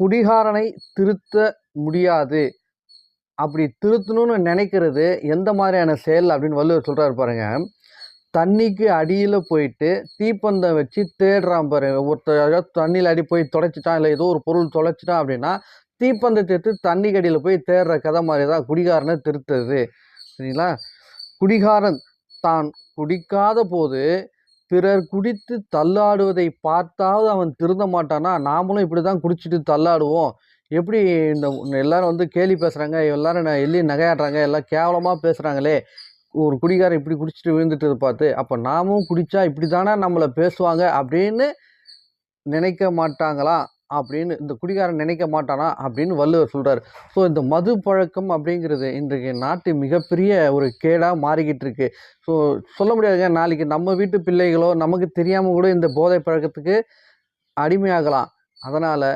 குடிகாரனை திருத்த முடியாது. அப்படி திருத்தணும்னு நினைக்கிறது எந்த மாதிரியான செயல் அப்படின்னு வள்ளுவர் சொல்கிறாரு பாருங்க. தண்ணிக்கு அடியில் போயிட்டு தீப்பந்தம் வச்சு தேடுறான் பாருங்க ஒருத்தர் தண்ணியில் அடி போய் தொலைச்சிட்டான் இல்லை ஏதோ ஒரு பொருள் தொலைச்சிட்டான் அப்படின்னா தீப்பந்தத்தை எடுத்து தண்ணிக்கு அடியில் போய் தேடுற கதை மாதிரி தான் குடிகாரனை திருத்துறது. சரிங்களா? குடிகாரன் தான் குடிக்காத போது பிறர் குடித்து தள்ளாடுவதை பார்த்தாவது அவன் திருந்த மாட்டானா? நாமளும் இப்படி தான் குடிச்சிட்டு தள்ளாடுவோம். எப்படி இந்த எல்லாரும் வந்து கேலி பேசுகிறாங்க எல்லாரும் நான் எள்ளி நகையாடுறாங்க எல்லாம் கேவலமாக பேசுகிறாங்களே ஒரு குடிகாரன் இப்படி குடிச்சிட்டு விழுந்துட்டு பார்த்து அப்போ நாமும் குடித்தா இப்படி தானே நம்மளை பேசுவாங்க அப்படின்னு நினைக்க மாட்டாங்களா அப்படின்னு இந்த குடிகாரன் நினைக்க மாட்டானா அப்படின்னு வள்ளுவர் சொல்கிறார் ஸோ இந்த மது பழக்கம் அப்படிங்கிறது இன்றைக்கு நாட்டு மிகப்பெரிய ஒரு கேடாக மாறிக்கிட்டு இருக்கு. ஸோ சொல்ல முடியாதுங்க நாளைக்கு நம்ம வீட்டு பிள்ளைகளோ நமக்கு தெரியாமல் கூட இந்த போதை பழக்கத்துக்கு அடிமையாகலாம். அதனால்